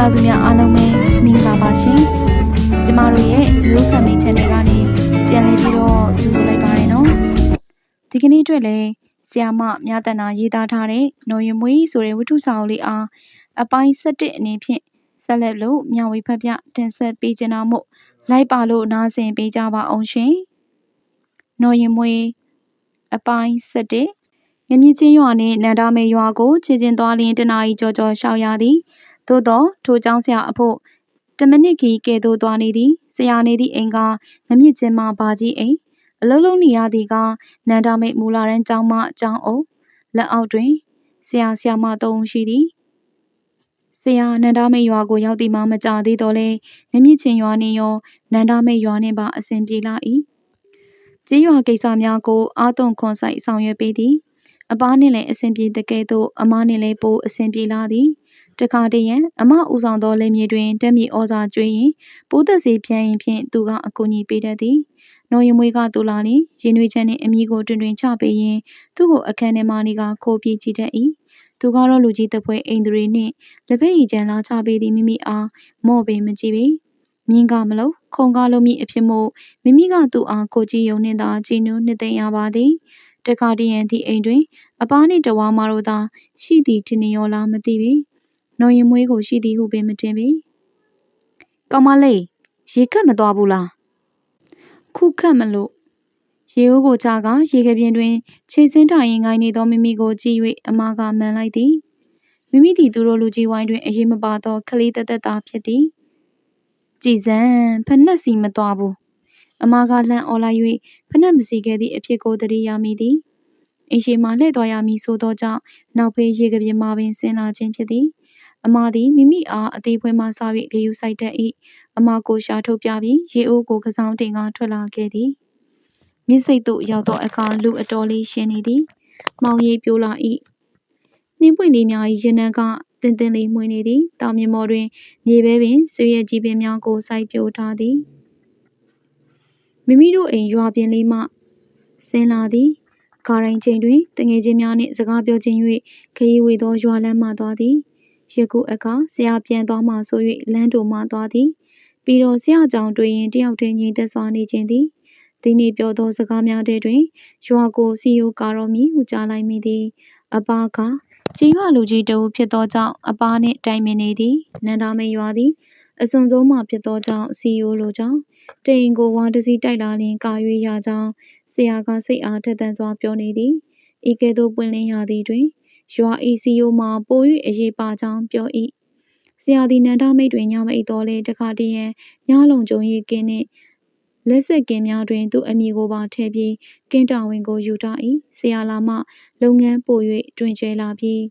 သားစုများအားလုံးပဲမင်္ဂလာပါရှင်။ကျမတို့ရဲ့ New Family Channel ကနေပြန်လည်ပြီးတော့ကြိုဆိုလိုက်ပါရနော်။ဒီကနေ့အတွက်လည်းဆရာမမြတ်တနာရေးသားထားတဲ့နော်ရမွေးဆိုတဲ့ဝတ္ထုစာအုပ်လေးအားအပိုင်း7အနေဖြင့်ဆက်လက်လို့မျှဝေဖတ်ပြတင်ဆက်ပေးကြတာမို့လိုက်ပါလို့နားဆင်ပေးကြပါအောင်ရှင်။နော်ရမွေးအပိုင်း7ငမြင့်ချင်းရွာနှင့်နန္ဒမေရွာကိုခြေချင်းသွားလျင်တနာရီကြော်ကြော်ရှောက်ရသည်။ သို့သောထိုကျောင်းဆရာအဖို့တမိနစ်ခီကဲ့သို့သွားနေသည်ဆရာနေသည့်အိမ်ကငမြင့်ချင်းမှဘာကြီးအိမ်အလုံးလုံးနေရသည်ကနန္ဒမိတ်မူလာရန်ကျောင်းမှကျောင်းအုပ်လက်အောက်တွင်ဆရာဆရာမသုံးရှိသည်ဆရာနန္ဒမိတ်ရွာကိုရောက်သည်မှမကြသေးတော့လဲငမြင့်ချင်းရွာနှင့်ရောနန္ဒမိတ်ရွာနှင့်ပါအစဉ်ပြေလာ၏ကြေးရွာကိစ္စများကိုအာသွန်ခွန်ဆိုင်ဆောင်ရွက်ပေးသည်အပားနှင့်လည်းအစဉ်ပြေတကဲ့သို့အမားနှင့်လည်းပိုအစဉ်ပြေလာသည် တခါတရံအမဦးဆောင်သောလယ်မြေတွင်တက်မြေဩဇာကျွေးရင်ပိုးသက်စီပြန်ရင်ဖြင့်သူကအကူအညီပေးတတ်သည်နော်ရမွေးကတူလာလျင်ရင်နွေးချမ်းနှင့်အမိကိုတွင်တွင်ချပေးရင်သူ့ကိုအခန်းထဲမှနေကခိုးပြေးကြည့်တတ်၏သူကတော့လူကြီးတပွဲအိမ်သူတွေနှင့်လက်ဖက်ရည်ကြံလာချပေးသည်မိမိအားမော့ပင်မကြည့်ပေမြင်းကမလို့ခုံကားလုံးမိအဖြစ်မို့မိမိကသူ့အားကိုကြည့်ယုံနှင့်သာကြည်နူးနှစ်သိမ့်ရပါသည်တခါတရံသည့်အိမ်တွင် အပားနှင့်တဝါမတို့သာရှိသည်ထင်နေရောလားမသိပေ နော်ရင်မွေးကိုရှိသည်ဟုပင်မတင်ပေ။ကောင်မလေးရေခတ်မသွားဘူးလား။ခုခတ်မလို့ရေအိုးကိုချကရေကပြင်းတွင်ခြေစင်းထိုင်ရင်ငိုင်းနေသောမိမိကိုကြည့်၍အမကမှန်လိုက်သည်။မိမိသည်သူတို့လူကြီးဝိုင်းတွင်အရေးမပါသောကလေးတသက်သားဖြစ်သည်။ကြည်စံဖက်နှက်စီမသွားဘူး။အမကလှမ်းអော်လိုက်၍ဖက်နှက်မစီခဲ့သည့်အဖြစ်ကိုတတိယမိသည်။အိမ်ရှိမှလှည့်သွားရမည်ဆိုသောကြောင့်နောက်ဖေးရေကပြင်းမှပင်ဆင်းလာခြင်းဖြစ်သည်။ အမသည် မိမိအားအသေးဖွဲမှစ၍ဂရုစိုက်တတ်၏အမကို ရှာထုတ်ပြပြီး ရေအိုးကို ကစားတင်ကထွက်လာခဲ့သည် မြစ်စိတ်သို့ ရောက်သောအခါ လူအတော်လေး ရှင်းနေသည်မောင်ရိပ်ပြိုးလာ၏နှင်းပွင့်လေးများ၏ရင်နှန်းကတင်းတင်းလေးမှွေနေသည်တောင်မြမော်တွင် မြေပဲပင် ဆွေရကြီးပင်များကို စိုက်ပျိုးထားသည် မိမိတို့အိမ် ရွာပြင်လေးမှ ဆင်းလာသည်ကာရိုင်းချိန်တွင်တငယ်ချင်းများနှင့် စကားပြောခြင်း၍ခရီးဝေသော ရွာလမ်းမှသွားသည် ယခုအခါဆရာပြန်သွားမှဆို၍လမ်းတို့မှသွားသည်ပြီးတော့ဆရာကြောင့်တွေ့ရင်တယောက်တည်းငြိမ်သက်စွာနေခြင်းသည်ဒီနေ့ပြောသောစကားများတဲ့တွင်ရွာကိုစီယိုကာတော်မီဟုကြားလိုက်မိသည်အပားကကြီးရွာလူကြီးတဦးဖြစ်သောကြောင့်အပားနှင့်တိုင်ပင်နေသည်နန္ဒာမေရွာသည်အစွန်ဆုံးမှဖြစ်သောကြောင့်စီယိုလိုကြောင့်တိန်ကိုဝါတစည်းတိုက်လာလျင်ကာ၍ရကြောင်းဆရာကစိတ်အားထက်သန်စွာပြောနေသည်ဤကဲ့သို့ပွင့်လင်းရသည်တွင် ရွာ၏စီယိုမှာပို၍အရေးပါကြောင်းပြော၏ဆရာသည်နန္ဒမိတ်တွင်ညမအိတော်လဲတခါတည်းရန်ညလုံးကြုံ၍ကင်းနှင့်လက်ဆက်ကင်းများတွင်သူအမိကိုပါထည့်ပြီးကင်းတာဝန်ကိုယူထား၏ဆရာလာမှလုပ်ငန်းပို၍တွင်ကျဲလာပြီး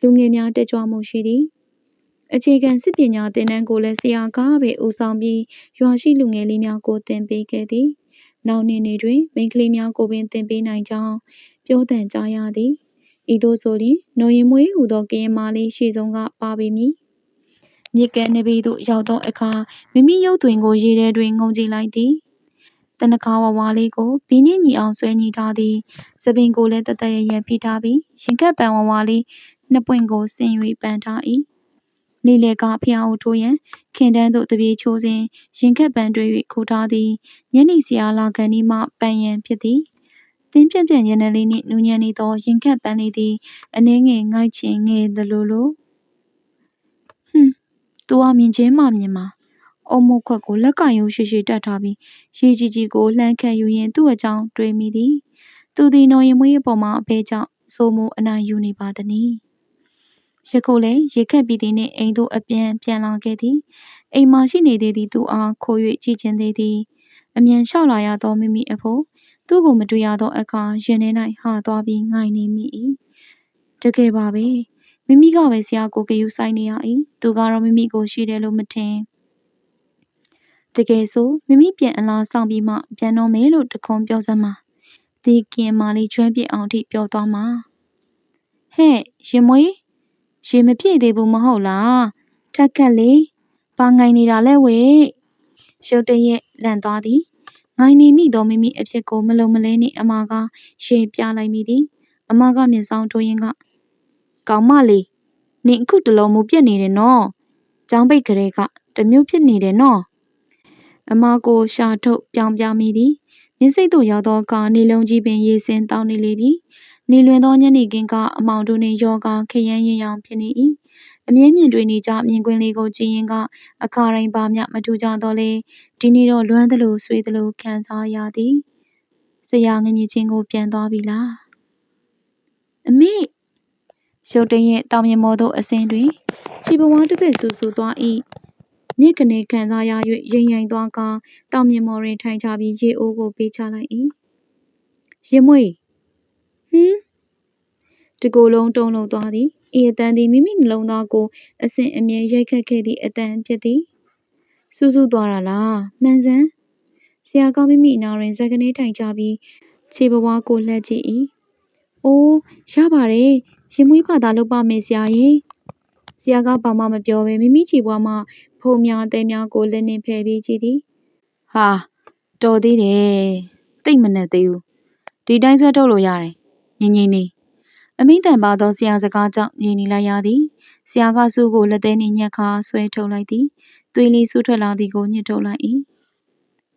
လူငယ်များတက်ကြွမှုရှိသည်အခြေခံစစ်ပညာသင်တန်းကိုလည်းဆရာကပဲဦးဆောင်ပြီးရွာရှိလူငယ်လေးများကိုသင်ပေးခဲ့သည်နောက်နှစ်နေ့တွင်မိန်းကလေးများကိုပင်သင်ပေးနိုင်ကြောင်းပြောသံကြားရသည် ဤသို့ဆိုလျှင် နော်ရင်မွေးဟူသောကရင်မာလေးရှေ့ဆုံးက ပါပေမည် မြစ်ကမ်းနဘေးသို့ ရောက်သောအခါ မိမိရုပ်သွင်ကို ရေထဲတွင် ငုံကြည့်လိုက်သည်တနခါဝဝါလေးကို ဘီနှင့်ညီအောင် ဆွဲညီထားသည်စပင်ကိုလည်းတသက်ရရဖိထားပြီး ရင်ခက်ပန်ဝဝါလေးနှစ်ပွင့်ကို ဆင်၍ပန်ထား၏နေလေကဖျားဦးထိုးရန် ခင်တန်းသို့တပြေချိုးစဉ် ရင်ခက်ပန်တွေ့၍ခိုးထားသည်ညနေစရာလာကန်ဒီမှ ပန်ရန်ဖြစ်သည် သင်းပြန့်ပြန့်ရနံလေးနှင့်နူးညံ့နေသောရင်ခတ်ပန်းလေးသည်အနှဲငယ်ငိုက်ချင်ငယ်သလိုလိုဟွန်းသူကမြင်ချင်းမှမြင်မှာအုံမုတ်ခွက်ကိုလက်ကင်ရိုးရှိရှိတက်ထားပြီးရေကြီးကြီးကိုလှမ်းခတ်ယူရင်းသူ့အကြောင်းတွေးမိသည်သူသည်နော်ရင်မွေးအပေါ်မှာအဘဲကြောင့်စိုးမိုးအနိုင်ယူနေပါသည်။ယခုလည်းရေခတ်ပြီးသည်နှင့်အိမ်သို့အပြန်ပြန်လာခဲ့သည်။အိမ်မှာရှိနေသေးသည်သူအားခိုး၍ကြည့်ချင်သေးသည်။အမြန်လျှောက်လာရသောမိမိအဖို့ သူ့ကိုမတွေ့ရသောအခါရင်ထဲ၌ဟာသွားပြီးငိုက်နေမိ၏တကယ်ပါပဲမိမိကပဲဆရာကိုဂရုစိုက်နေရ၏သူကတော့မိမိကိုရှိတယ်လို့မထင်တကယ်ဆိုမိမိပြန်အလားဆောင်ပြီးမှပြန်တော့မယ်လို့တခွန်ပြောစမ်းပါဒီကင်မာလေးကျွမ်းပြစ်အောင်ထိပြောသွားမှာဟဲ့ရင်မွေးရေမပြည့်သေးဘူးမဟုတ်လားထက်ကက်လေးပါငိုင်နေတာလဲဝေရုတ်တရက်လန့်သွားသည် ငိုင်နေမိသောမိမိအဖြစ်ကို မလုံမလဲနှင့် အမကရှင်းပြလိုက်မိသည် အမက မျက်စောင်းထိုးရင်းက ကောင်မလေး နင်အခုတလုံး မူပြက်နေတယ်နော် ကျောင်းပိတ်ကလေးကတမျိုးဖြစ်နေတယ်နော် အမကို ရှာထုတ်ပြောင်ပြမိသည် မြင်းစိတ်သို့ရောက်သောအခါ နေလုံးကြီးပင် ရေစင်တောင်းနေလေပြီ နေလွင်သောညနေခင်းက အမောင်တို့နှင့်ယောဂခရမ်းရင်ရောင်ဖြစ်နေ၏ အမြဲမြင်တွေ့နေကြမြင်ကွင်းလေးကိုကြည့်ရင်က အခါတိုင်းပါမျှမထူကြတော့လေဒီနေ့တော့လွမ်းသလိုဆွေးသလိုခံစားရသည်ဆရာငမြချင်းကိုပြန်သွားပြီလားအမေရုတ်တရက်တောင်မြမောသို့အစင်းတွင်ခြေဘဝတစ်ဖက်ဆူဆူသွား၏မြစ်ကနေခံစားရ၍ရိမ်ရိမ်သွားကာတောင်မြမောတွင်ထိုင်ချပြီးရေအိုးကိုပေးချလိုက်၏ရင်မွေဟွန်းတကိုယ်လုံးတုံးလုံးသွားသည် ဤအတန်သည်မိမိနှလုံးသားကိုအစဉ်အမြဲရိုက်ခတ်ခဲ့သည့်အတန်ဖြစ်သည်စူးစူးသွားတာလားမှန်စမ်းဆရာကမိမိအနာတွင်ဇက်ကနေထိုင်ချပြီးခြေဘဝကိုလှည့်ကြည့်၏အိုးရပါတယ်ရင်မွေးဖတာလုပ်ပါမယ်ဆရာရင်ဆရာကဘာမှမပြောဘဲမိမိခြေဘဝမှဖုံများအသေးများကိုလက်နှင့်ဖယ်ပြီးကြည့်သည်ဟာတော်သေးတယ်တိတ်မနဲ့သေးဘူးဒီတိုင်းဆွဲထုတ်လို့ရတယ်ငင်းငင်းနေ အမိတန်ပါသောဆရာစကားကြောင့်ငြိမ်နေလိုက်ရသည်ဆရာကစုကိုလက်သေးနှင့်ညက်ခါဆွဲထုတ်လိုက်သည်သွေးလေးဆူထွက်လာသည်ကိုညှစ်ထုတ်လိုက်၏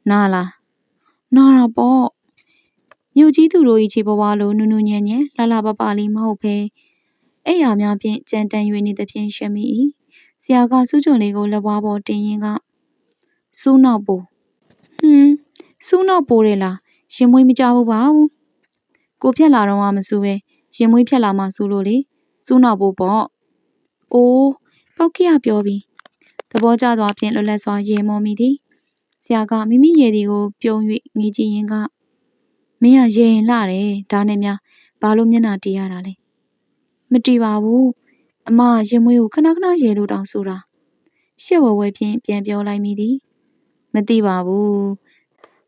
နားလားနားတာပေါ့မြို့ကြီးသူတို့၏ခြေဘဝလိုနူးနူးညံ့ညံ့လှလှပပလေးမဟုတ်ဘဲအဲ့ရများဖြင့်ကြမ်းတမ်း၍နေသဖြင့်ရှက်မိ၏ဆရာကစူးကျွန်လေးကိုလက်ဝါးပေါ်တင်ရင်းကစူးနောက်ပိုဟွန်းစူးနောက်ပိုတယ်လားရင်မွေးမကြဘူးပါဘူးကိုဖြက်လာတော့မှမစူးပဲ ရင်မွေးဖြက်လာမှစူးလို့လေစူးနောက်ပိုပေါ့အိုးပောက်ခရပြောပြီးသဘောကျစွာဖြင့်လွတ်လပ်စွာရေမောမိသည်ဆရာကမိမိရေဒီကိုပြုံး၍ငေးကြည့်ရင်ကမင်းကရေရင်လှတယ်ဒါနဲ့များဘာလို့မျက်နှာတီးရတာလဲမတီးပါဘူးအမရင်မွေးကိုခဏခဏရေလို့တောင်ဆိုတာရှက်ဝဲဝဲဖြင့်ပြန်ပြောလိုက်မိသည်မသိပါဘူး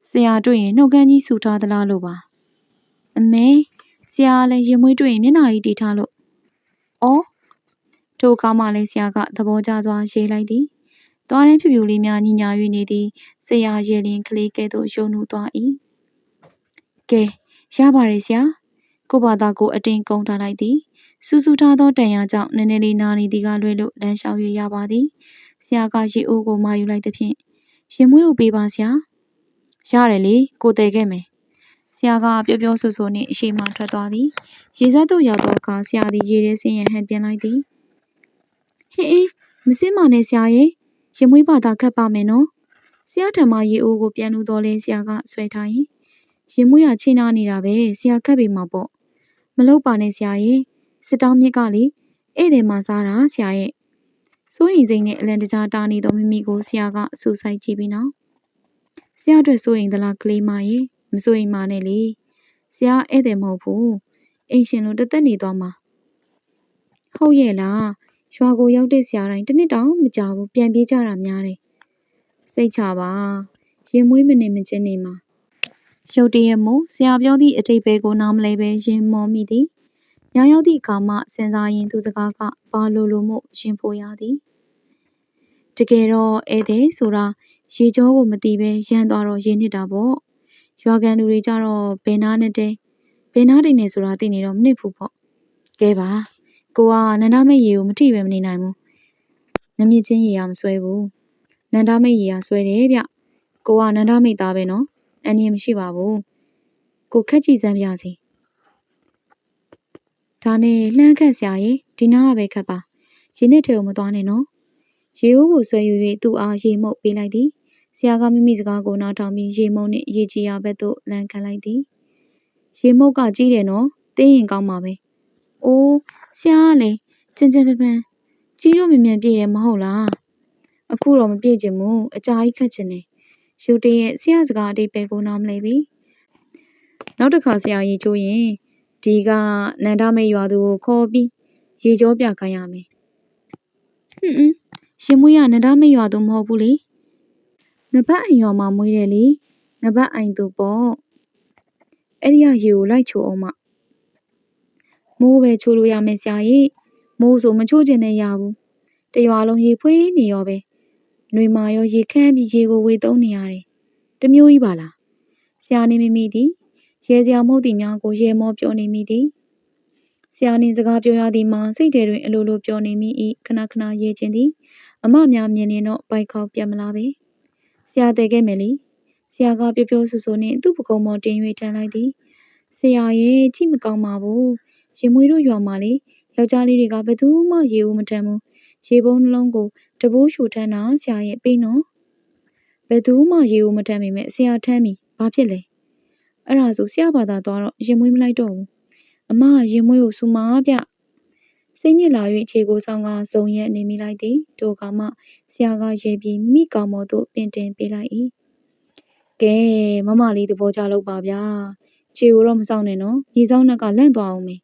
ဆရာတွေ့ရင်နှုတ်ခမ်းကြီးဆူထားသလားလို့ပါအမေ ဆရာလည်းရင်မွေးတွေ့ရင်မျက်နှာကြီးတီးထားလို့အော်ထိုအခါမှလည်းဆရာကသဘောကျစွာရေးလိုက်သည်သွားတဲ့ဖြူဖြူလေးများညီညာ၍နေသည်ဆရာရေလင်ကလေးကဲ့သို့ယုံနူသွား၏ကဲရပါတယ်ဆရာကိုဘာသာကိုအတင်းကုန်းထားလိုက်သည်စူးစူးထားသောတန်ရာကြောင့်နည်းနည်းလေးနာနေသည်ကလွဲလို့လမ်းလျှောက်၍ရပါသည်ဆရာကရေအိုးကိုမာယူလိုက်သဖြင့်ရင်မွေးကိုပေးပါဆရာရတယ်လေကိုတဲခဲ့မယ်ဆ ရာကပြောပြောဆိုဆိုနှင့် အရှိမထွက်သွားသည် ရေစက်သို့ရောက်သောအခါ ဆရာသည် ရေထဲဆင်းရန် ဟန်ပြန်လိုက်သည် ဟေးအေးမစင်းပါနဲ့ ဆရာရဲ့ရင်မွေးပါသာခတ်ပါမယ်နော် ဆရာထံမှ ရေအိုးကို ပြန်လူတော်လဲဆရာက ဆွဲထားရင် ရင်မွေးရချင်းနာနေတာပဲ ဆရာခတ်ပေမှာပေါ့ မလုပ်ပါနဲ့ ဆရာရဲ့စစ်တောင်းမြစ်ကလေ ဧည့်သည်မှာစားတာ ဆရာရဲ့ စိုးရင်စိတ်နဲ့အလန်တကြားတာနေသော မိမိကို ဆရာကအဆူဆိုင်ကြည့်ပြီးနောက် ဆရာအတွက် စိုးရင်သလား ကလေးမရဲ့ မစိုးရင်မနဲ့လေ ဆရာဧည့်သည်မဟုတ်ဘူး အိမ်ရှင်လို တသက်နေသွားမှာ ဟုတ်ရဲ့လား ရွာကိုရောက်တဲ့ဆရာတိုင်း တစ်နှစ်တောင်မကြာဘူးပြန်ပြေးကြတာများတယ် စိတ်ချပါ ရင်မွေးမနေမချင်းနေမှာ ရုတ်တရက်မို့ ဆရာပြောသည့်အတိတ်ပဲကို နားမလဲပဲရင်မောမိသည် ညရောက်သည့်အခါမှ စဉ်းစားရင်သူစကားက ဘာလိုလိုမို့ ရင်ဖို့ရသည် တကယ်တော့ ဧည့်သည်ဆိုတာ ရေကြောကိုမသိပဲရမ်းသွားတော့ရင်းနစ်တာပေါ့ ရွာကန်လူတွေကြတော့ဘယ်နာနဲ့တဲဘယ်နာတိနေဆိုတာသိနေတော့မနစ်ဘူးပေါ့ကဲပါကိုကနန္ဒမိတ်ရေကိုမထိပဲမနေနိုင်ဘူးနမြင့်ချင်းရေကမဆွဲဘူးနန္ဒမိတ်ရေကဆွဲတယ်ဗျကိုကနန္ဒမိတ်သားပဲနော်အန်ရမရှိပါဘူးကိုခက်ကြည့်စမ်းပြစီဒါနဲ့လှမ်းခတ်စရာရေဒီနားကပဲခတ်ပါရေနဲ့ထဲကိုမသွားနဲ့နော်ရေဦးကိုဆွဲယူ၍သူ့အားရေမှုတ်ပေးလိုက်သည် ဆရာက မိမိစကားကို နားထောင်ပြီး ရေမှုတ်နှင့် ရေကြည်ရာဘက်သို့ လန်ခံလိုက်သည်။ရေမှုတ်က ကြီးတယ်နော်၊သင်းရင်ကောင်းမှာပဲ။အိုး ဆရာကလည်း ကြမ်းကြမ်းပန်းပန်း၊ကြီးတို့မြန်မြန်ပြေတယ် မဟုတ်လား။အခုတော့ မပြေချင်ဘူး၊အကြာကြီးခတ်ချင်တယ်။ရုတ်တရက် ဆရာ့စကားအဓိပ္ပါယ်ကို နားမလည်ပေ။နောက်တစ်ခါ ဆရာရေချိုးရင် ဒီက နန္ဒမိတ်ရွာသူကိုခေါ်ပြီး ရေကြောပြခိုင်းရမယ်။ဟွန်းအင်း ရင်မွေးက နန္ဒမိတ်ရွာသူ မဟုတ်ဘူးလေ နဘတ်အိမ်ရွာမှာမွေးတယ်လေနဘတ်အိမ်သူပေါ့ အဲ့ဒီကရေကို လိုက်ချိုးအောင်မမိုးပဲချိုးလို့ရမယ် ဆရာကြီးမိုးဆို မချိုးချင်နဲ့ရဘူးတရွာလုံး ရေဖွေးနေရောပဲနှွေမာရော ရေခမ်းပြီး ရေကို ဝေသုံးနေရတယ်တမျိုးကြီးပါလား ဆရာနေမိမိသည်ရဲစရာမဟုတ်သည်များကိုရဲမောပြောနေမိသည် ဆရာနေစကားပြောရသည်မှာ စိတ်ထဲတွင် အလိုလိုပြောနေမိ၏ခဏခဏရဲခြင်းသည် အမများမြင်နေတော့ဘိုက်ခေါက်ပြတ်မလားပဲဆ ရာတဲခဲ့မယ်လေဆရာကပျော်ပျော်ဆူဆူနဲ့သူ့ပကုံးပေါ်တင်၍ထမ်းလိုက်သည်ဆရာရဲ့ကြည့်မကောင်းပါဘူးရင်မွေးတို့ရွာမှာလေယောက်ျားလေးတွေကဘယ်သူမှရေဦးမထမ်းဘူးရေပုံးနှလုံးကိုတဘိုးရှူထမ်းတာဆရာရဲ့ပေးနော်ဘယ်သူမှရေဦးမထမ်းမိမဲ့ဆရာထမ်းပြီဘာဖြစ်လဲအဲ့ဒါဆိုဆရာဘာသာသွားတော့ရင်မွေးမလိုက်တော့ဘူးအမကရင်မွေးကိုစူမာဗျ စိတ်ညစ်လာ၍ခြေကိုဆောင်ကဇုံရက်နေမိလိုက်သည်ထိုအခါမှဆရာကရေပြီးမိမိကောင်မော်သို့ပင်တင်ပေးလိုက်၏ကဲမမလေးသဘောကျလို့ပါဗျာခြေကိုတော့မဆောင်နဲ့နော်ရေဆောင်နှက်ကလန့်သွားအောင်မေ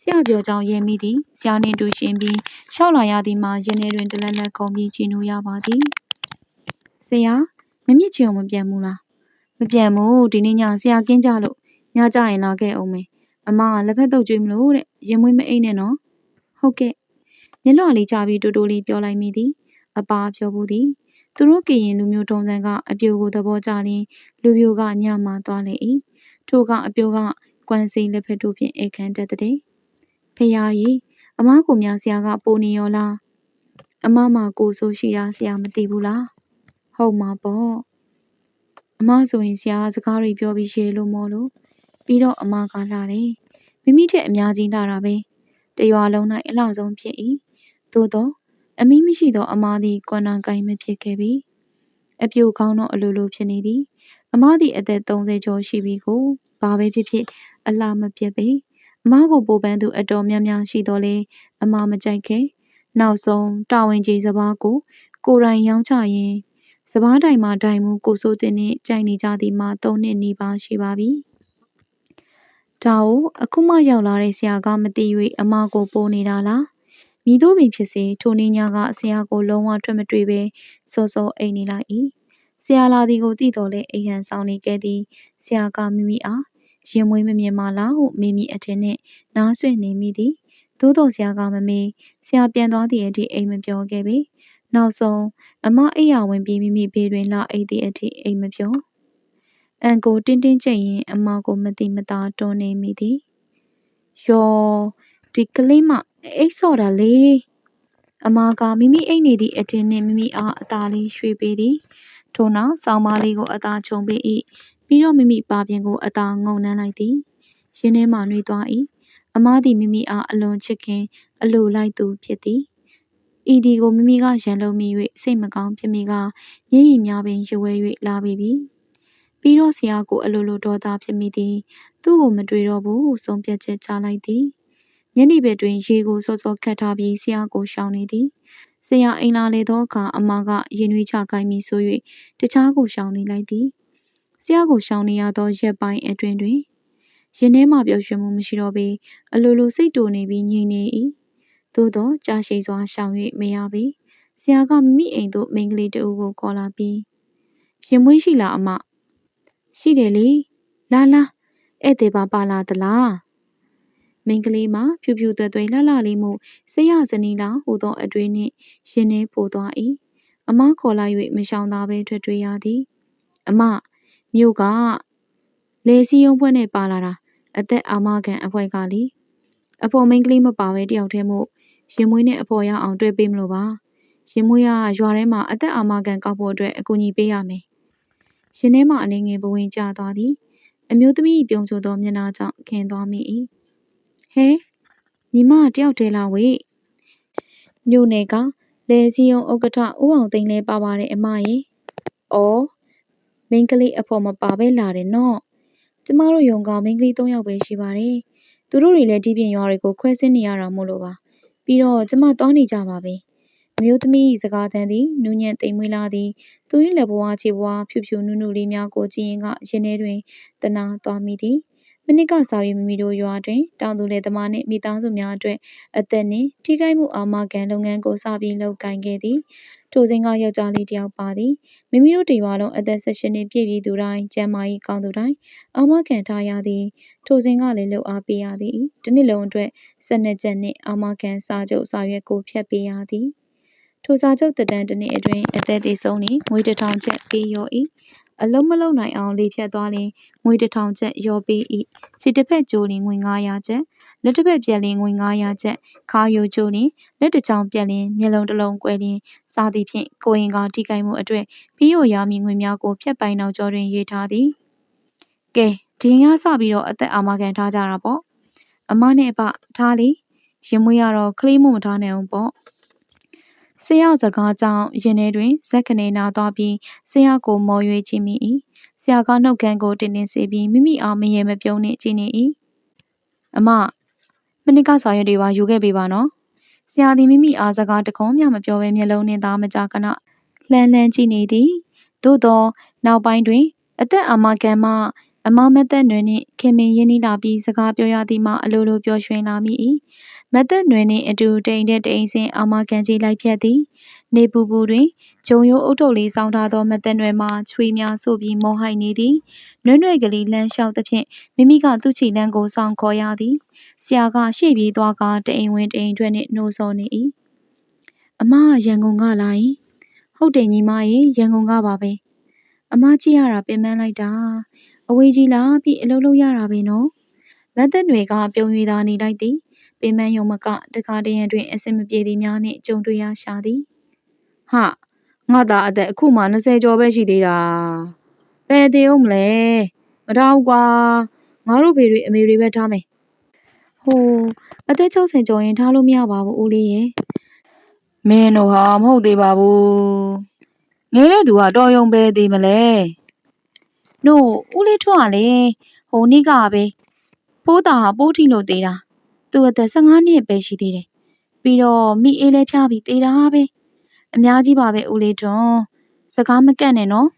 ဆရာပြောကြောင်းရဲမိသည်ဆရာနှင့်တူရှင်ပြီးရှောက်လာရသည်မှာရင်ထဲတွင်တလက်လက်ခုံပြီးကြည်နူရပါသည်ဆရာမမြင့်ချင်အောင်မပြန်ဘူးလားမပြန်ဘူးဒီနေ့ညဆရာကင်းကြလို့ညကြရင်လာခဲ့အောင်မေအမကလက်ဖက်တုပ်ကျွေးမလို့တဲ့ရင်မွေးမအိတ်နဲ့နော် ဟုတ်ကဲ့မျက်လွှာလေးချပြီးတူတူလေးပြောလိုက်မိသည်အပါပြောဘူးသည်သူတို့ကရင်လူမျိုးထုံစံကအပြိုကိုသဘောကျလျင်လူပြိုကညမှသွားလေ၏ထိုကအပြိုကကွမ်စိန်လက်ဖက်တို့ဖြင့်ဧကန်တက်တဲ့ဖေယားကြီးအမားကိုများဆရာကပိုနေရောလားအမမကိုဆိုရှိတာဆရာမသိဘူးလားဟုတ်မှာပေါ့အမဆိုရင်ဆရာကစကားတွေပြောပြီးရေလို့မောလို့ပြီးတော့အမကလာတယ်မိမိထက်အများကြီးလာတာပဲ တရွာလုံး၌အလှဆုံးဖြစ်၏သို့တော့အမိမရှိသောအမားသည်ကွမ်နာကိုင်းမဖြစ်ခဲ့ပြီအပြိုကောင်းတော့အလိုလိုဖြစ်နေသည်အမသည်အသက်30ကျော်ရှိပြီကိုဘာပဲဖြစ်ဖြစ်အလှမပြတ်ပေအမကိုပိုပန်းသူအတော်များများရှိတော်လဲအမမကြိုက်ခဲ့နောက်ဆုံးတာဝန်ကြီးစပားကိုကိုယ်တိုင်ရောင်းချရင်စပားတိုင်မှာတိုင်မှုကိုစိုးတင်နဲ့ကြိုက်နေကြသည်မှာ၃နှစ်နီးပါးရှိပါပြီ ဒါကိုအခုမှရောက်လာတဲ့ဆရာကမသိ၍အမကိုပိုးနေတာလားမည်သို့ပင်ဖြစ်စေထိုနေ့ညကဆရာကိုလုံးဝထွက်မတွေ့ဘဲစောစောအိမ်နေလိုက်၏ဆရာလာသည်ကိုသိတော်လဲအိမ်ဟန်ဆောင်နေခဲ့သည်ဆရာကမိမိအားရင်မွေးမမြင်ပါလားဟုမိမိအထင်နှင့်နားဆွင့်နေမိသည်သို့တော်ဆရာကမမေးဆရာပြန်သွားသည့်အထိအိမ်မပြောခဲ့ပေနောက်ဆုံးအမအိယာဝင်ပြီးမိမိဘေးတွင်လာအိတ်သည့်အထိအိမ်မပြော အန်ကိုတင်းတင်းကျပ်ရင်အမကိုမတိမတာတွန်းနေမိသည်ယောဒီကလေးမအိတ်ဆော့တာလေအမကမိမိအိတ်နေသည့်အထင်နှင့်မိမိအားအသာလေးရွှေ့ပေးသည်ထို့နောက်ဆောင်းပါးလေးကိုအသာချုံပေး၏ပြီးတော့မိမိပါပြင်ကိုအသာငုံနှမ်းလိုက်သည်ရင်းထဲမှနှွေးသွား၏အမသည်မိမိအားအလွန်ချစ်ခင် အလိုလိုက်သူဖြစ်သည်ဤဒီကိုမိမိကရန်လုံးမိ၍စိတ်မကောင်းဖြစ်မိကမျက်ရည်များပင်ရွယ်၍လာပေ ပြီပြီးတော့ဆရာကိုအလိုလိုဒေါသဖြစ်မိသည်သူ့ကိုမတွေ့တော့ဘူးဟုဆုံးဖြတ်ချက်ချလိုက်သည်ညနေဘက်တွင်ရေကိုစောစောခတ်ထားပြီးဆရာကိုရှောင်နေသည်ဆရာအိမ်လာလေသောအခါအမကရင်နွေးချခိုင်းပြီးဆို၍တခြားကိုရှောင်နေလိုက်သည်ဆရာကိုရှောင်နေရသောရက်ပိုင်းအတွင်းတွင်ရင်ထဲမှပျော်ရွှင်မှုမရှိတော့ပေအလိုလိုစိတ်တူနေပြီးငြိမ်နေ၏သို့သောကြာရှည်စွာရှောင်၍မရပေဆရာကမိမိအိမ်သို့မိန်းကလေးတဦးကိုခေါ်လာပြီးရင်မွေးရှိလားအမ ရှိတယ်လေလာလာဧည့်သည်ပါပါလာသလားမိန်းကလေးမှာဖြူဖြူသွဲ့သွဲ့လှလှလေးမှုစိတ်ရစနီးလားဟူသောအတွေးနှင့်ရင်ထဲပိုသွား၏အမခေါ်လိုက်၍မရှောင်သာဘဲထွက်တွေ့ရသည်အမမြို့ကလေစည်းရုံးဖွဲ့နဲ့ပါလာတာအသက်အာမခံအဖွဲကလीအဖော်မိန်းကလေးမပါဘဲတယောက်တည်းမို့ရင်မွေးနဲ့အဖော်ရအောင်တွေ့ပေးမလို့ပါရင်မွေးကရွာထဲမှာအသက်အာမခံကောက်ဖို့အတွက်အကူအညီပေးရမယ် ရင်ထဲမှအနေငယ်ဘဝင်ကျသွားသည်အမျိုးသမီးပြုံချိုသောမျက်နှာကြောင့်ခင်သွားမိ၏ဟဲညီမတယောက်တည်းလာဝေးမြို့နယ်ကလဲစည်းုံဥက္ကဋ္ဌဦးအောင်သိန်းလဲပါပါတယ်အမရေ။အော်မိန်းကလေးအဖော်မပါဘဲလာတယ်နော်။ကျမတို့ယုံကမိန်းကလေး၃ယောက်ပဲရှိပါတယ်။သူတို့တွေလည်းဒီပြင်ရွာတွေကိုခွဲဆင်းနေရတာမို့လို့ပါ။ပြီးတော့ကျမသွားနေကြပါပဲ။ အမျိုးသမီးစကားသံသည် နူးညံ့သိမ်မွေ့လာသည် သူ၏လက်ဘဝခြေဘဝ ဖြူဖြူနုနုလေးများကို ကြည့်ရင်ကရင်ထဲတွင်တနာသွားမိသည် မနှစ်ကစား၍မိမိတို့ရွာတွင် တောင်သူလယ်သမားနှင့် မိသားစုများအတွက် အသက်နှင့် ထိခိုက်မှုအာမခံလုပ်ငန်းကို စပြီးလုပ်ကိုင်ခဲ့သည် ထိုစဉ်က ယောက်ျားလေးတစ်ယောက်ပါသည် မိမိတို့တရွာလုံး အသက်16နှစ်ပြည့်ပြီးသူတိုင်း ကျမ်းမာရေးကောင်းသူတိုင်း အာမခံထားရသည် ထိုစဉ်ကလည်းလှုပ်အားပေးရသည် တစ်နှစ်လုံးအတွက်12ကျပ်နှင့် အာမခံစာချုပ်စာရွက်ကို ဖြတ်ပေးရသည် ထိုစာချုပ်တက်တန်းတစ်နှစ်အတွင်း အသက်သေဆုံးနှင့်ငွေတစ်ထောင်ကျပ်ပေးရော၏အလုံးမလုံးနိုင်အောင် လေဖြတ်သွားလင် ငွေတစ်ထောင်ကျပ်ရောပေး၏ခြေတစ်ဖက်ကျိုးလင် ငွေ900ကျပ် လက်တစ်ဖက်ပြက်လင် ငွေ900ကျပ် ခါယိုကျိုးလင် လက်တစ်ချောင်းပြက်လင် မျက်လုံးတစ်လုံးကွဲလင် စသည်ဖြင့် ကိုရင်ကထိခိုက်မှုအတွက်ပြီးရိုရာမီငွေများကိုဖျက်ပိုင်နောက်ကျောတွင် ရေးထားသည် ကဲ ဒီရင်ကစပြီးတော့ အသက်အာမခံထားကြတာပေါ့ အမနဲ့အဖ ထားလေ ရင်မွေးရတော့ ကလေးမို့ မထားနိုင်အောင်ပေါ့ ဆရာစကားကြောင့်ရင်ထဲတွင်ဇက်ကနေနာသွားပြီးဆရာကိုမော်၍ကြည့်မိ၏ဆရာကနှုတ်ခမ်းကိုတင်းတင်းစေပြီးမိမိအားမရေမပြုံးနှင့်ကြည့်နေ၏အမမနစ်ကဆောင်ရွက်တွေပါယူခဲ့ပေးပါနော်ဆရာသည်မိမိအားစကားတခုံးမျှမပြောဘဲမျက်လုံးနှင့်သာမကြာခဏလှမ်းလှမ်းကြည့်နေသည်သို့သော နောက်ပိုင်းတွင် အသက်အာမခံမှ အမမတ်သက်နွယ်နှင့် ခင်မင်ရင်းနှီးလာပြီး စကားပြောရသည်မှာ အလိုလိုပျော်ရွှင်လာမိ၏မတ်သက်နွယ်နှင့်အတူတိမ်တဲ့တိမ်စင်အာမခံကြီး လိုက်ဖြတ်သည် နေပူပူတွင် ဂျုံရိုးအုတ်ထုတ်လေးစောင်းထားသောမတ်သက်နွယ်မှာ ချွေများဆိုပြီး မောဟိုက်နေသည် နွဲ့နွဲ့ကလေး လမ်းလျှောက်သဖြင့် မိမိက သူ့ခြေလမ်းကို ဆောင်ခေါ်ရသည် ဆရာက ရှေ့ပြေးသွားကတအိမ်ဝင်တအိမ်ထွက်နှင့် နှိုးဆော်နေ၏အမ ရန်ကုန်ကလာရင် ဟုတ်တယ်ညီမရေ ရန်ကုန်ကပါပဲ အမ ကြည့်ရတာ ပင်ပန်းလိုက်တာ အဝေးကြီးလာပြီး အလုပ်လုပ်ရတာပဲနော်မတ်သက်တွေကပြုံးရသာနေလိုက်သည် ပင်ပန်းယုံမက တခါတရံတွင်အစင်မပြေသည်များနှင့် ကြုံတွေ့ရရှာသည်ဟာငါသားအသက် အခုမှ20ကျော်ပဲ ရှိသေးတာ ဘယ်သေးအောင်မလဲ မထားဘူးကွာ ငါတို့ဖေတွေ အမေတွေပဲ ထားမယ် ဟို အသက်60ကျော်ရင် ထားလို့မရပါဘူး ဦးလေးရဲ့မင်းတို့ဟာ မဟုတ်သေးပါဘူး ငယ်တဲ့သူကတော်ရုံပဲသေးမလဲ နို့ဦးလေးထွန်းကလေဟိုနေ့ကပဲပိုးတာဟာပိုးထိလို့သေးတာသူအသက်15နှစ်ပဲရှိသေးတယ်ပြီးတော့မိအေးလဲဖျားပြီးသေးတာပဲအများကြီးပါပဲဦးလေးထွန်းစကားမကန့်နဲ့နော်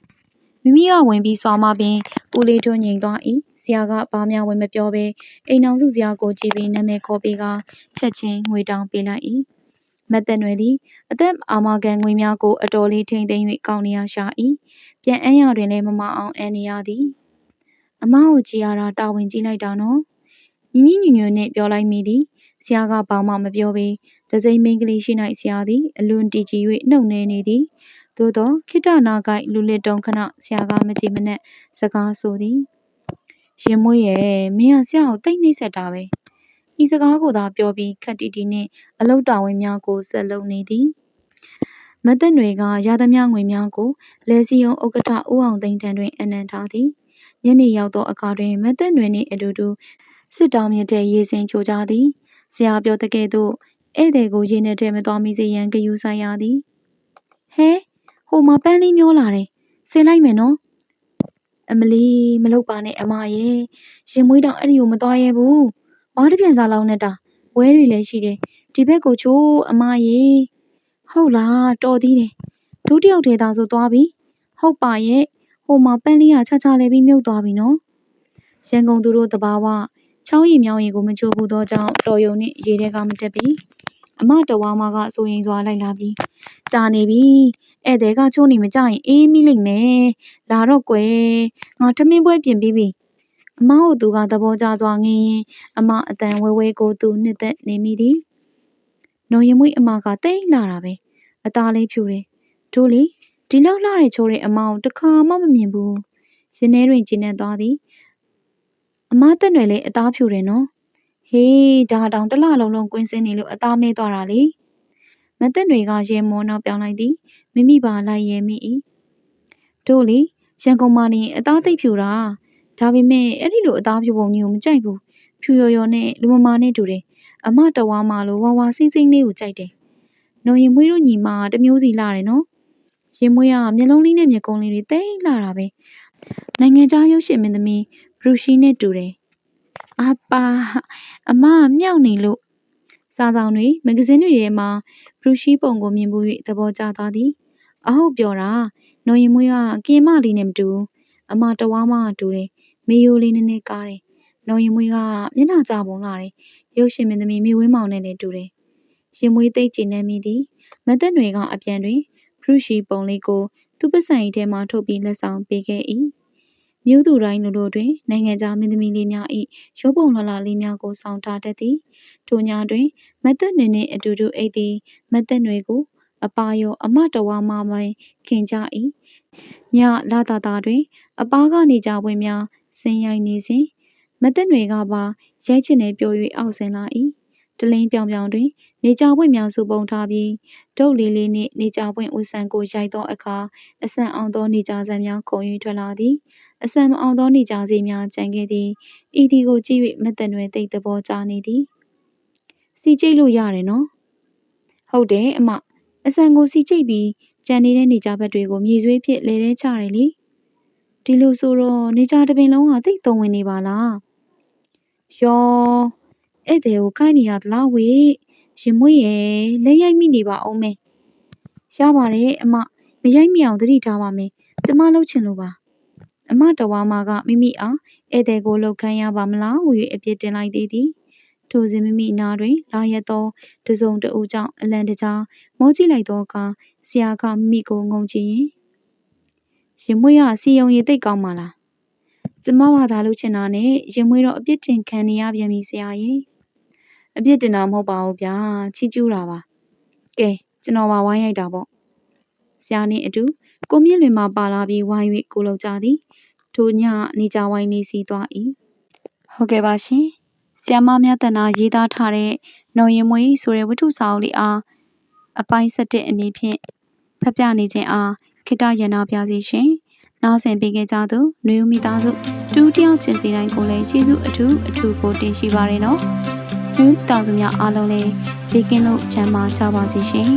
မိမိကဝင်ပြီးစွာမပင်ဦးလေးထွန်းငိမ်သွား၏ဆရာကဘာမှဝင်မပြောဘဲအိမ်အောင်စုဆရာကိုကြည့်ပြီးနာမည်ခေါ်ပေးကချက်ချင်းငွေတောင်းပေးလိုက်၏မတ်သက်နွယ်သည်အသက်အာမခံငွေများကိုအတော်လေးထိမ့်သိမ်း၍ကောင်းနေရရှာ၏ ပြန်အမ်းရတွင်လည်း မမအောင် အန်နေရသည် အမကိုကြည်ရတာ တာဝန်ကြီးလိုက်တာနော် ညီညီညွတ်ညွတ်နဲ့ပြောလိုက်မိသည် ဆရာက ဘာမှမပြောပေတစိမ့်မိန်းကလေးရှိ၌ဆရာသည် အလွန်တည်ကြည်၍နှုတ်နေနေသည် သို့သောခိတနာကိုက် လူလစ်တုံခဏ ဆရာက မကြည်မနှက်စကားဆိုသည် ရင်မွေးရဲ့မင်းက ဆရာကိုတိတ်နှိမ့်ဆက်တာပဲ ဤစကားကိုသာပြောပြီးခက်တီတီနှင့် အလုတ်တာဝန်များကို ဆက်လုပ်နေသည် မတ်သက်နွေကရသမျှငွေများကိုလဲစီယုံဥက္ကဋ္ဌ ဦးအောင်သိန်းထံတွင်အနံထားသည် ညနေရောက်သောအခါတွင်မတ်သက်နွေနှင့်အတူတူ စစ်တောင်းမြစ်တဲ့ရေစင်ချိုကြသည် ဆရာပြောတကယ်သို့ ဧည့်သည်ကို ရေနဲ့ထဲ မသွားမိစေရန်ဂယူဆိုင်ရသည် ဟဲ ဟိုမှာ ပန်းလေးမျောလာတယ်ဆင်လိုက်မယ်နော် အမလီမလုပ်ပါနဲ့ အမရဲ့ရင်မွေးတော့အဲ့ဒီကို မသွားရဲဘူးဘာတစ်ပြန်စားလောက်နဲ့တာဝဲတွေလည်းရှိတယ် ဒီဘက်ကိုချိုး အမရေ ဟုတ်လားတော်သေးတယ်ဒုတယောက်ထဲသာဆိုသွားပြီဟုတ်ပါရဲ့ဟိုမှာပန်းလေးကချာချာလေးပြီးမြုပ်သွားပြီနော်ရန်ကုန်သူတို့တဘာဝချောင်းရီမြောင်းရီကိုမချိုးဘူးသောကြောင့်တော်ယုံနှင့်ရေထဲကမတက်ပြီအမတဝါမကစိုးရင်စွာလိုက်လာပြီးကြာနေပြီဧည့်သည်ကချိုးနေမကြရင်အေးမိလိမ့်မယ်လာတော့ကွယ်ငါထမင်းပွဲပြင်ပြီးပြီအမကိုသူကသဘောကျစွာငင်းရင်အမအတန်ဝဲဝဲကိုသူနှစ်သက်နေမိသည်နော်ရင်မွေးအမကတိတ်လာတာပဲ အသားလေးဖြူတယ်တို့လေဒီလောက်လှတဲ့ချိုးတဲ့အမကိုတခါမှမမြင်ဘူးရင်ထဲတွင်ကျဉ်နေသွားသည်အမတက်နယ်လေအသားဖြူတယ်နော်ဟေးဒါတောင်တစ်လလုံးလုံးကွင်းစင်းနေလို့အသားမဲသွားတာလေမတက်တွေကရဲမောနောက်ပြောင်းလိုက်သည်မိမိပါလိုက်ရဲမိ၏တို့လေရန်ကုန်မှာနေအသားသိပ်ဖြူတာဒါပေမဲ့အဲ့ဒီလိုအသားဖြူပုံကြီးကိုမကြိုက်ဘူးဖြူရော်ရော်နဲ့လူမမာနဲ့တူတယ်အမတဝါမလိုဝါဝါစိမ့်စိမ့်လေးကိုကြိုက်တယ် နော်ရင်မွေးတို့ညီမတမျိုးစီလာတယ်နော်ရင်မွေးကမျက်လုံးလေးနဲ့မျက်ကုံးလေးတွေတိတ်လာတာပဲနိုင်ငံခြားရုပ်ရှင်မင်းသမီးဘရူရှိနဲ့တူတယ်အပါအမကမြောက်နေလို့စာဆောင်တွေမဂ္ဂဇင်းတွေထဲမှာဘရူရှိပုံကိုမြင်မှု၍သဘောကျသွားသည်အဟုတ်ပြောတာနော်ရင်မွေးကကင်မလေးနဲ့မတူဘူးအမတဝါမကတူတယ်မေယိုလေးနည်းနည်းကားတယ်နော်ရင်မွေးကမျက်နှာကြပုံလာတယ်ရုပ်ရှင်မင်းသမီးမိဝင်းမောင်နဲ့လည်းတူတယ် ရင်မွေးသိတ်ကျဉ်နေမိသည်မတ်သက်တွေကအပြန်တွင်ဘရူရှိပုံလေးကို သူ့ပဆိုင်ထဲမှထုတ်ပြီးလက်ဆောင်ပေးခဲ့၏မြို့သူတိုင်းလိုလိုတွင်နိုင်ငံခြားမင်းသမီးလေးများ၏ရုပ်ပုံလှလှလေးများကိုဆောင်ထားတတ်သည်ထိုညတွင်မတ်သက်နွေနှင့်အတူတူအိတ်သည်မတ်သက်နွေကိုအပါရောအမတဝါမမိုင်ခင်ကြ၏ညလာတာတာတွင် အပားကနေကြပွင့်များဆင်းရိုက်နေစဉ်မသက်နွေကပါရိုက်ချင်နေပြို၍အောက်ဆင်းလာ၏ တလင်းပြောင်ပြောင်တွင် နေကြပွင့်များစုပုံထားပြီးဒုတ်လေးလေးနှင့် နေကြပွင့်ဝတ်ဆန်ကိုရိုက်သောအခါ အဆန်အောင်သောနေကြဆန်များခုန်၍ထွက်လာသည်အဆန်မအောင်သောနေကြစေများကျန်ခဲ့သည်ဤဒီကိုကြည့်၍မတန်တွင်တိတ်သဘောကျနေသည်စီကြိတ်လို့ရတယ်နော်ဟုတ်တယ်အမအဆန်ကိုစီကြိတ်ပြီးကြံနေတဲ့နေကြဘက်တွေကိုမြေဆွေးဖြစ်လေထဲချတယ်လေဒီလိုဆိုတော့နေကြတစ်ပင်လုံးဟာတိတ်သုံးဝင်နေပါလားယော ဧည့်သည်ကိုကိုက်နေရသလားဝေရင်မွေးရဲ့လက်ရိုက်မိနေပါအောင်မယ်ရပါတယ်အမမရိုက်မိအောင်သတိထားပါမယ်ကျမလှုပ်ချင်လို့ပါအမတော်ဝါမကမိမိအားဧည့်သည်ကိုလှုပ်ခမ်းရပါမလားဟူ၍အပြစ်တင်လိုက်သေးသည်ထိုစဉ်မိမိနားတွင်လာရက်သောတစုံတဦးကြောင့်အလံတကြားမောကြည့်လိုက်သောအခါဆရာကမိမိကိုငုံကြည့်ရင်ရင်မွေးကစီယုံရည်သိပ်ကောင်းပါလားကျမဘာသာလုပ်ချင်တာနဲ့ရင်မွေးတော့အပြစ်တင်ခံနေရပြန်ပြီဆရာရဲ့ အပြစ်တင်တာမဟုတ်ပါဘူးဗျာချီးကျူးတာပါကဲကျွန်တော်ပါဝိုင်းရိုက်တာပေါ့ဆရာနှင့်အတူကိုမြင့်လွင်မှပါလာပြီးဝိုင်း၍ကိုလောက်ကြသည်ထိုညနေကြဝိုင်းနေစီသွား၏ဟုတ်ကဲ့ပါရှင်ဆရာမမြတ်တနာရေးသားထားတဲ့နော်ရင်မွေးဆိုတဲ့ဝတ္ထုစာအုပ်လေးအားအပိုင်း၁၁အနေဖြင့်ဖတ်ပြနေခြင်းအားခိတ္တရနာပြစီရှင်နားဆင်ပေးခဲ့ကြသူနှွေဦးမိသားစုတူတယောက်ချင်းစီတိုင်းကိုလည်းကျေးဇူးအထူးအထူးကိုတင်ရှိပါရနော် နှွေဦးတောင်စုများအားလုံးလည်းဘေးကင်းလို့ချမ်းသာကြပါစေရှင်